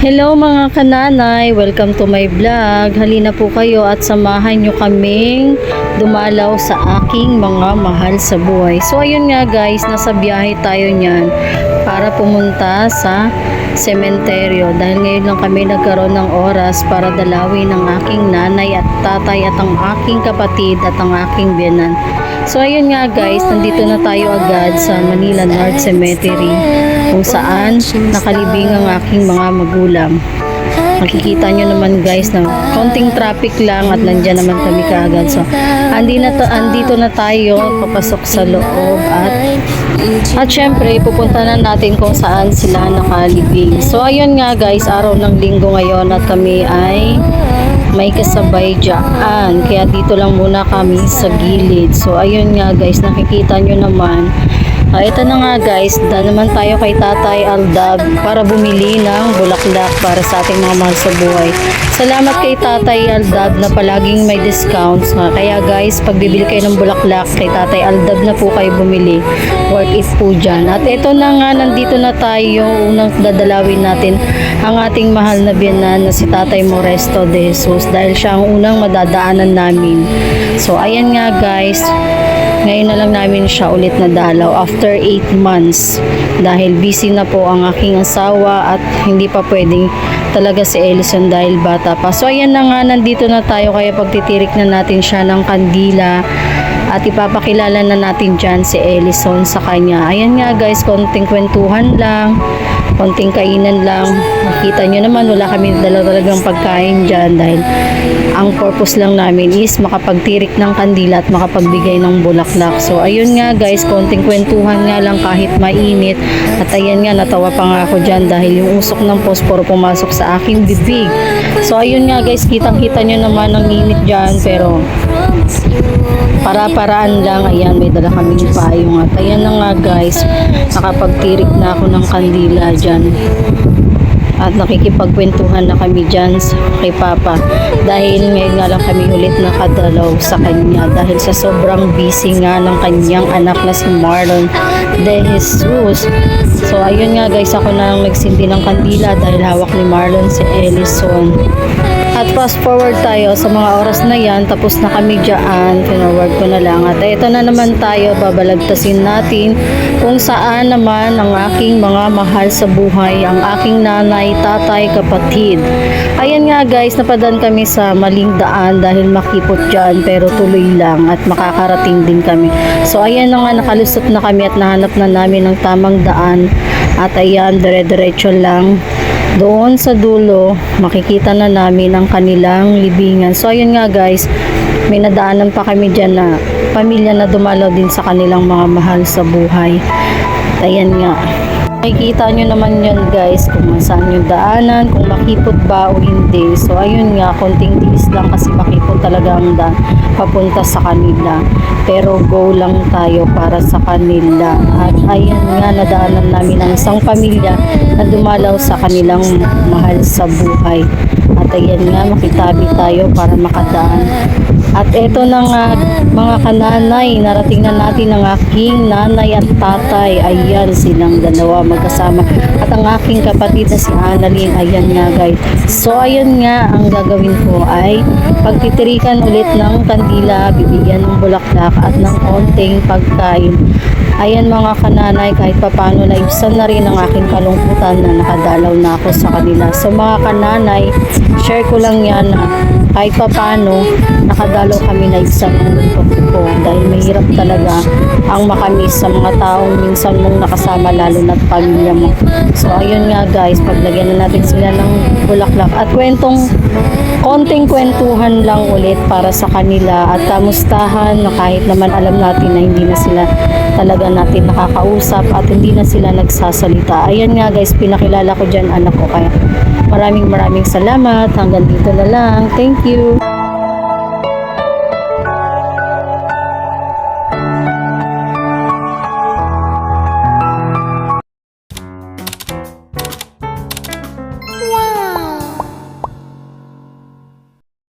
Hello mga kananay, welcome to my vlog. Halina po kayo at samahan nyo kaming dumalaw sa aking mga mahal sa buhay. So ayun nga guys, nasa biyahe tayo niyan para pumunta sa sementeryo dahil ngayon lang kami nagkaroon ng oras para dalawin ang aking nanay at tatay at ang aking kapatid at ang aking biyanan. So ayun nga guys, nandito na tayo agad sa Manila North Cemetery kung saan nakalibing ang aking mga magulang. Makikita nyo naman guys na konting traffic lang at nandyan naman kami kaagad. So, andi na to, andito na tayo, papasok sa loob at at syempre, pupunta na natin kung saan sila nakalibing. So, ayun nga guys, araw ng linggo ngayon at kami ay may kasabay dyan. Kaya dito lang muna kami sa gilid. So, ayun nga guys, nakikita nyo naman. Ah, ito na nga guys, da naman tayo kay Tatay Aldab para bumili ng bulaklak para sa ating mga mahal sa buhay. Salamat kay Tatay Aldab na palaging may discounts. Ah, kaya guys, pag bibili kayo ng bulaklak kay Tatay Aldab na po kayo bumili. Worth it po dyan. At ito na nga, nandito na tayo. Unang dadalawin natin ang ating mahal na biyanan na si Tatay Moresto de Jesus dahil siya ang unang madadaanan namin. So, ayan nga guys, ngayon na lang namin siya ulit na dalaw after 8 months. Dahil busy na po ang aking asawa at hindi pa pwedeng talaga si Ellison dahil bata pa. So ayan na nga, nandito na tayo. Kaya pagtitirik na natin siya ng kandila at ipapakilala na natin dyan si Ellison sa kanya. Ayan nga guys, konting kwentuhan lang, konting kainan lang. Nakita nyo naman, wala kami dala talagang pagkain dyan dahil ang purpose lang namin is makapagtirik ng kandila at makapagbigay ng bulaklak. So ayun nga guys, konting kwentuhan nga lang kahit mainit. At ayan nga, natawa pa nga ako dyan dahil yung usok ng posporo pumasok sa aking bibig. So ayun nga guys, kitang-kita nyo naman ang init dyan pero para-paraan lang. Ayan, may dala kaming payong. At ayan na nga guys, nakapagtirik na ako ng kandila dyan. At nakikipagkwentuhan na kami dyan kay Papa. Dahil ngayon nga lang kami ulit nakadalaw sa kanya. Dahil sa sobrang busy nga ng kanyang anak na si Marlon de Jesus. So ayun nga guys, ako na lang nagsindi ng kandila dahil hawak ni Marlon si Ellison. At fast forward tayo sa mga oras na yan, tapos na kami dyan, forward ko na lang. At ito na naman tayo, babalagtasin natin kung saan naman ang aking mga mahal sa buhay, ang aking nanay, tatay, kapatid. Ayan nga guys, napadaan kami sa maling daan dahil makipot dyan, pero tuloy lang at makakarating din kami. So ayan na nga, nakalusot na kami at nahanap na namin ang tamang daan. At ayan, dire-diretso lang doon sa dulo, makikita na namin ang kanilang libingan. So, ayun nga guys, may nadaanan pa kami dyan na pamilya na dumalaw din sa kanilang mga mahal sa buhay. Ayan nga. Makikita nyo naman yun guys kung saan yung daanan, kung makipot ba o hindi. So ayun nga, konting tiis lang kasi makipot talaga ang daan papunta sa kanila. Pero go lang tayo para sa kanila. At ayun nga, nadaanan namin ang isang pamilya na dumalaw sa kanilang mahal sa buhay. At ayan nga, makitabi tayo para makadaan. At eto na nga, mga kananay, narating na natin ang aking nanay at tatay. Ayan, silang dalawa magkasama. At ang aking kapatid na si Annalyn, ayan nga guys. So, ayun nga, ang gagawin ko ay pagtitirikan ulit ng kandila, bibigyan ng bulaklak at ng konting pagkain. Ayan mga kananay, kahit papano na ibsan na rin ang aking kalungkutan na nakadalaw na ako sa kanila. So mga kananay, share ko lang yan na kahit papano nakadalaw kami na ibsan ng lungkot ko dahil mahirap talaga ang makamis sa mga taong minsan mong nakasama lalo na pamilya mo. So ayun nga guys, paglagyan na natin sila ng bulaklak at kwentong konting kwentuhan lang ulit para sa kanila at kamustahan na kahit naman alam natin na hindi na sila talaga natin nakakausap at hindi na sila nagsasalita. Ayan nga guys, pinakilala ko dyan anak ko kaya maraming maraming salamat. Hanggang dito na lang. Thank you.